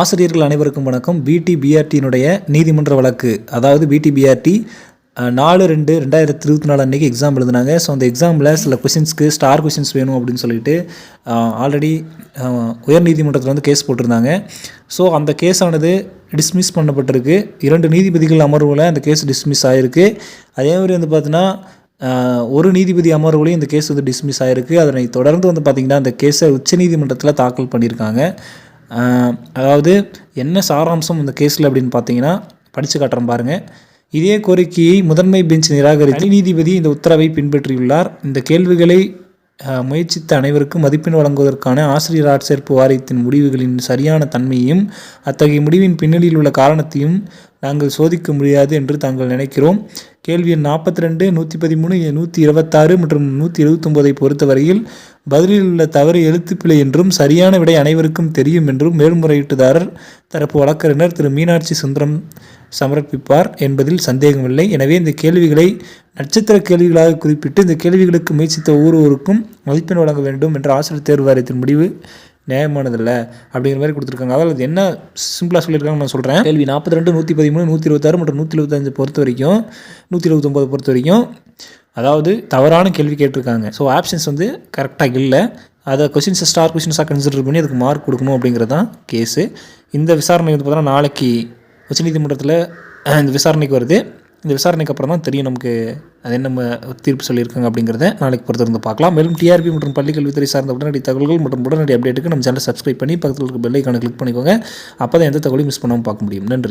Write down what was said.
ஆசிரியர்கள் அனைவருக்கும் வணக்கம். பிடி பிஆர்டியினுடைய நீதிமன்ற வழக்கு அதாவது பிடி பிஆர்டி நாலு ரெண்டு ரெண்டாயிரத்தி இருபத்தி நாலு அன்றைக்கி எக்ஸாம் எழுதுனாங்க. ஸோ அந்த எக்ஸாமில் சில கொஷின்ஸ்க்கு ஸ்டார் கொஷின்ஸ் வேணும் அப்படின்னு சொல்லிட்டு ஆல்ரெடி உயர்நீதிமன்றத்தில் வந்து கேஸ் போட்டிருந்தாங்க. ஸோ அந்த கேஸானது டிஸ்மிஸ் பண்ணப்பட்டிருக்கு. இரண்டு நீதிபதிகள் அமர்வில் அந்த கேஸ் டிஸ்மிஸ் ஆகிருக்கு அதே மாதிரி வந்து பார்த்தீங்கன்னா ஒரு நீதிபதி அமர்வுலையும் இந்த கேஸ் வந்து டிஸ்மிஸ் ஆகிருக்கு அதனை தொடர்ந்து வந்து பார்த்திங்கன்னா அந்த கேஸை உச்சநீதிமன்றத்தில் தாக்கல் பண்ணியிருக்காங்க. அதாவது என்ன சாராம்சம் இந்த கேஸில் அப்படின்னு பார்த்தீங்கன்னா படித்து காட்டுறேன் பாருங்கள் இதே கோரிக்கையை முதன்மை பெஞ்ச் நிராகரித்து நீதிபதி இந்த உத்தரவை பின்பற்றியுள்ளார். இந்த கேள்விகளை முயற்சித்த அனைவருக்கும் மதிப்பெண் வழங்குவதற்கான ஆசிரியர் ஆட்சேர்ப்பு வாரியத்தின் முடிவுகளின் சரியான தன்மையையும் அத்தகைய முடிவின் பின்னணியில் உள்ள காரணத்தையும் நாங்கள் சோதிக்க முடியாது என்று தாங்கள் நினைக்கிறோம். கேள்வி எண் நாற்பத்தி ரெண்டு நூற்றி பதிமூணு நூற்றி இருபத்தாறு மற்றும் நூற்றி இருபத்தொம்போதை பொறுத்தவரையில் பதிலில் உள்ள தவறு எழுத்துப்பிழை என்றும் சரியான விடை அனைவருக்கும் தெரியும் என்றும் மேல்முறையீட்டுதாரர் தரப்பு வழக்கறிஞர் திரு மீனாட்சி சுந்தரம் சமர்ப்பிப்பார் என்பதில் சந்தேகமில்லை. எனவே இந்த கேள்விகளை நட்சத்திர கேள்விகளாக குறிப்பிட்டு இந்த கேள்விகளுக்கு முயற்சித்த ஒவ்வொருவருக்கும் மதிப்பெண் வழங்க வேண்டும் என்ற ஆசிரியர் தேர்வு வாரியத்தின் முடிவு. நியாயமானதில்ல அப்படிங்கிற மாதிரி கொடுத்துருக்காங்க. அதாவது அது என்ன சிம்பிளாக சொல்லியிருக்காங்க நான் சொல்கிறேன் கேள்வி நாற்பத்தி ரெண்டு நூற்றி பதிமூணு நூற்றி இருபத்தாறு மற்றும் நூற்றி இருபத்தஞ்சு பொறுத்த வரைக்கும் நூற்றி இருபத்தொம்போது பொறுத்த வரைக்கும் அதாவது தவறான கேள்வி கேட்டிருக்காங்க. ஸோ ஆப்ஷன்ஸ் வந்து கரெக்டாக இல்லை. அதை கொஷின்ஸை ஸ்டார் கொஷின்ஸாக கன்சிடர் பண்ணி அதுக்கு மார்க் கொடுக்கணும் அப்படிங்கிறது தான் கேஸு இந்த விசாரணை வந்து பார்த்தோன்னா நாளைக்கு உச்சநீதிமன்றத்தில் இந்த விசாரணைக்கு வருது. இந்த விசாரணைக்கு அப்புறம் தான் தெரியும் நமக்கு அது என்ன தீர்ப்பு சொல்லியிருக்காங்க அப்படிங்கிறத நாளைக்கு பொறுத்திருந்து பார்க்கலாம். மேலும் டிஆர்பி மற்றும் பள்ளிக்கல்வித்துறை சார்ந்த உடனடி தகவல்கள் மற்றும் உடனடி அப்டேட்டுக்கு நம்ம சேனலை சப்ஸ்கிரைப் பண்ணி பக்கத்தில் இருக்க பெல்லைக்கான கிளிக் பண்ணிக்கோங்க. அப்போ தான் எந்த தகவலையும் மிஸ் பண்ணாமல் பார்க்க முடியும். நன்றி.